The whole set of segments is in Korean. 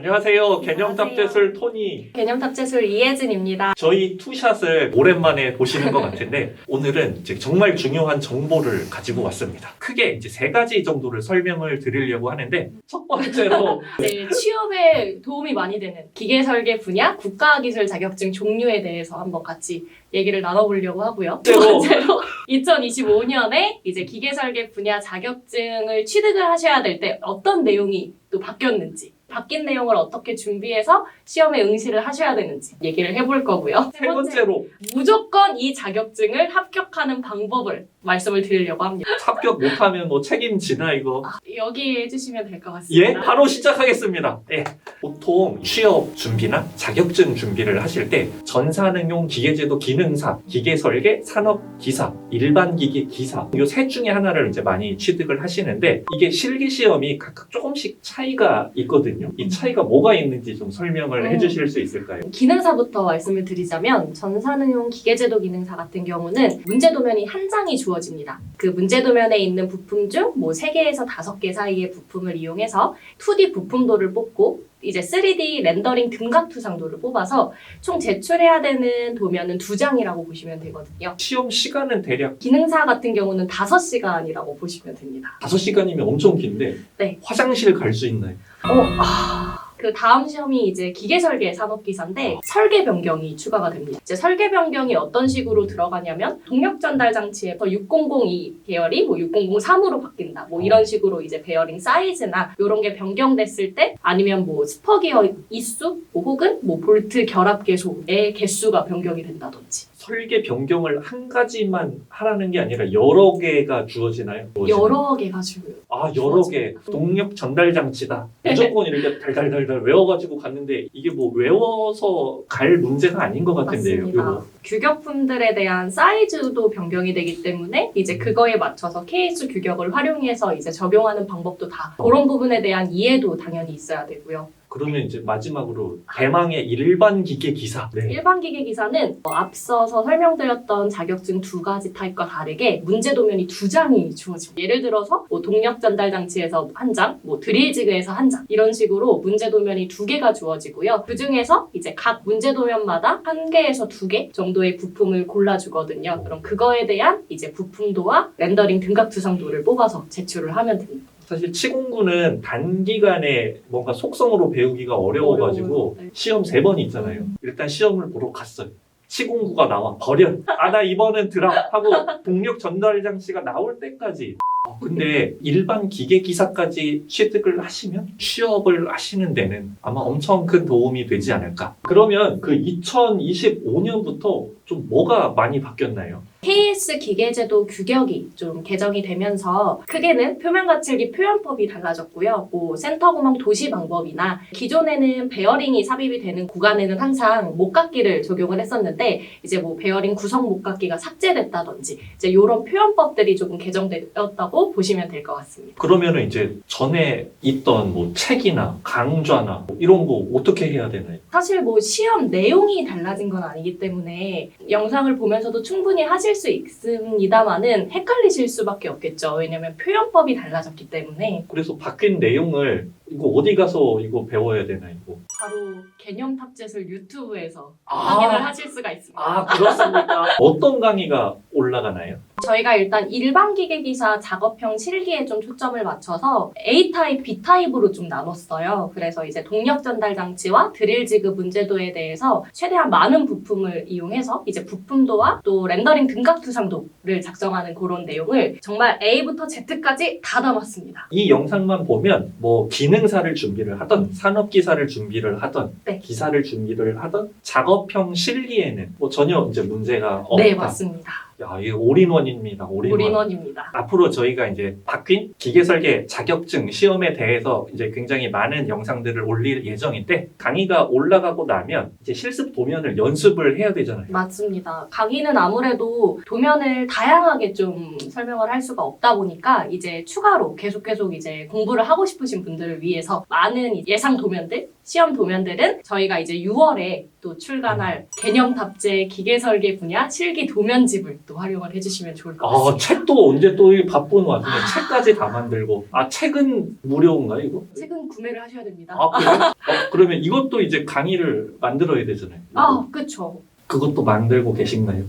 안녕하세요. 개념 안녕하세요. 탑재술 토니. 개념 탑재술 이혜진입니다. 저희 투샷을 오랜만에 보시는 것 같은데 오늘은 이제 정말 중요한 정보를 가지고 왔습니다. 크게 이제 세 가지 정도를 설명을 드리려고 하는데 첫 번째로 네, 취업에 도움이 많이 되는 기계 설계 분야 국가기술 자격증 종류에 대해서 한번 같이 얘기를 나눠보려고 하고요. 두 번째로. 번째로 2025년에 이제 기계 설계 분야 자격증을 취득을 하셔야 될 때 어떤 내용이 또 바뀌었는지 바뀐 내용을 어떻게 준비해서 시험에 응시를 하셔야 되는지 얘기를 해볼 거고요. 세 번째로 무조건 이 자격증을 합격하는 방법을 말씀을 드리려고 합니다. 합격 못하면 뭐 책임지나 이거 아, 여기 해주시면 될 것 같습니다. 예, 바로 시작하겠습니다. 예. 보통 취업 준비나 자격증 준비를 하실 때 전산응용 기계제도 기능사, 기계설계, 산업기사, 일반 기계 기사 이세 중에 하나를 이제 많이 취득을 하시는데 이게 실기 시험이 각각 조금씩 차이가 있거든요. 이 차이가 뭐가 있는지 좀 설명을 음. 해주실 수 있을까요? 기능사부터 말씀을 드리자면 전산응용 기계제도 기능사 같은 경우는 문제 도면이 한 장이 주어집니다. 그 문제 도면에 있는 부품 중 뭐 3개에서 5개 사이의 부품을 이용해서 2D 부품도를 뽑고 이제 3D 렌더링 등각 투상도를 뽑아서 총 제출해야 되는 도면은 두 장이라고 보시면 되거든요. 시험 시간은 대략 기능사 같은 경우는 5시간이라고 보시면 됩니다. 5시간이면 엄청 긴데 네. 화장실 갈 수 있나요? 어, 아, 그 다음 시험이 이제 기계 설계 산업 기사인데 설계 변경이 추가가 됩니다. 이제 설계 변경이 어떤 식으로 들어가냐면 동력 전달 장치에서 6002 계열이 뭐 6003으로 바뀐다. 뭐 이런 식으로 이제 베어링 사이즈나 이런 게 변경됐을 때 아니면 뭐 스퍼 기어 이수 뭐 혹은 뭐 볼트 결합 개소의 개수가 변경이 된다든지 설계 변경을 한 가지만 하라는 게 아니라 여러 개가 주어지나요? 여러 개가 주요. 아 여러 개 동력 전달 장치다 무조건 이렇게 달달달달 외워가지고 갔는데 이게 뭐 외워서 갈 문제가 아닌 것 같은데요 맞습니다. 이거 규격품들에 대한 사이즈도 변경이 되기 때문에 이제 그거에 맞춰서 케이스 규격을 활용해서 이제 적용하는 방법도 다 그런 부분에 대한 이해도 당연히 있어야 되고요. 그러면 이제 마지막으로 대망의 일반 기계 기사 네. 일반 기계 기사는 어, 앞서서 설명드렸던 자격증 두 가지 타입과 다르게 문제 도면이 두 장이 주어집니다. 예를 들어서 뭐 동력 전달 장치에서 한 장, 뭐 드릴 지그에서 한 장 이런 식으로 문제 도면이 두 개가 주어지고요. 그 중에서 이제 각 문제 도면마다 한 개에서 두 개 정도의 부품을 골라주거든요. 그럼 그거에 대한 이제 부품도와 렌더링 등각 투상도를 뽑아서 제출을 하면 됩니다. 사실 치공구는 단기간에 뭔가 속성으로 배우기가 어려워가지고 어려워요. 네. 시험 세 번 있잖아요. 일단 시험을 보러 갔어요. 치공구가 나와. 버려. 아 나 이번엔 드랍 하고 동력 전달 장치가 나올 때까지. 어, 근데 일반 기계 기사까지 취득을 하시면 취업을 하시는 데는 아마 엄청 큰 도움이 되지 않을까. 그러면 그 2025년부터 좀 뭐가 많이 바뀌었나요? KS 기계제도 규격이 좀 개정이 되면서 크게는 표면 가칠기 표현법이 달라졌고요. 뭐 센터 구멍 도시 방법이나 기존에는 베어링이 삽입이 되는 구간에는 항상 목각기를 적용을 했었는데 이제 뭐 베어링 구성 목각기가 삭제됐다든지 이제 이런 표현법들이 조금 개정되었다고 보시면 될 것 같습니다. 그러면은 이제 전에 있던 뭐 책이나 강좌나 뭐 이런 거 어떻게 해야 되나요? 사실 뭐 시험 내용이 달라진 건 아니기 때문에 영상을 보면서도 충분히 하실 수 있습니다만은 헷갈리실 수밖에 없겠죠. 왜냐면 표현법이 달라졌기 때문에 그래서 바뀐 내용을 이거 어디 가서 이거 배워야 되나 이거? 바로 개념 탑재술 유튜브에서 확인을 하실 수가 있습니다. 아 그렇습니까? 어떤 강의가 올라가나요? 저희가 일단 일반 기계 기사 작업형 실기에 좀 초점을 맞춰서 A 타입, B 타입으로 좀 나눴어요. 그래서 이제 동력 전달 장치와 드릴 지급 문제도에 대해서 최대한 많은 부품을 이용해서 이제 부품도와 또 렌더링 등각 투상도를 작성하는 그런 내용을 정말 A부터 Z까지 다 담았습니다. 이 영상만 보면 뭐 기능사를 준비를 하던 산업기사를 준비를 하던 네. 기사를 준비를 하던 작업형 실기에는 뭐 전혀 이제 문제가 없다. 네, 맞습니다. 야 이게 올인원입니다. 올인원. 올인원입니다. 앞으로 저희가 이제 바뀐 기계 설계 자격증 시험에 대해서 이제 굉장히 많은 영상들을 올릴 예정인데 강의가 올라가고 나면 이제 실습 도면을 연습을 해야 되잖아요. 맞습니다. 강의는 아무래도 도면을 다양하게 좀 설명을 할 수가 없다 보니까 이제 추가로 계속 계속 이제 공부를 하고 싶으신 분들을 위해서 많은 예상 도면들 시험 도면들은 저희가 이제 6월에 또 출간할 개념 탑재 기계 설계 분야 실기 도면집을 또 활용을 해주시면 좋을 것 아, 같습니다. 책도 언제 또 이 바쁜 와중에 책까지 다 만들고. 아, 책은 무료인가요, 이거? 책은 구매를 하셔야 됩니다. 아, 그래요? 어, 그러면 이것도 이제 강의를 만들어야 되잖아요. 아, 그쵸. 그것도 만들고 계신가요?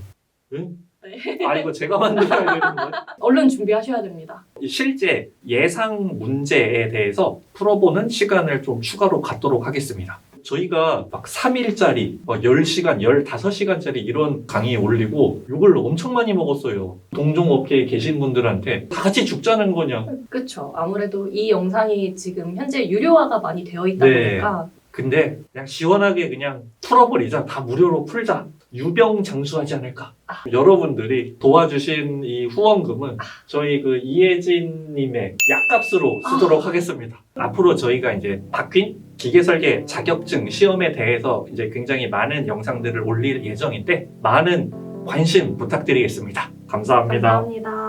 응? 네. 아, 이거 제가 만들어야 되는 거예요? 얼른 준비하셔야 됩니다. 실제 예상 문제에 대해서 풀어보는 시간을 좀 추가로 갖도록 하겠습니다. 저희가 막 3일짜리, 막 10시간, 15시간짜리 이런 강의 올리고 욕을 엄청 많이 먹었어요. 동종업계에 계신 분들한테 다 같이 죽자는 거냐. 그쵸. 아무래도 이 영상이 지금 현재 유료화가 많이 되어 있다 네. 보니까 근데 그냥 시원하게 그냥 풀어버리자. 다 무료로 풀자. 유병 장수하지 않을까. 아. 여러분들이 도와주신 이 후원금은 저희 그 이혜진님의 약값으로 쓰도록 하겠습니다. 앞으로 저희가 이제 바뀐 기계 설계 자격증 시험에 대해서 이제 굉장히 많은 영상들을 올릴 예정인데 많은 관심 부탁드리겠습니다. 감사합니다. 감사합니다.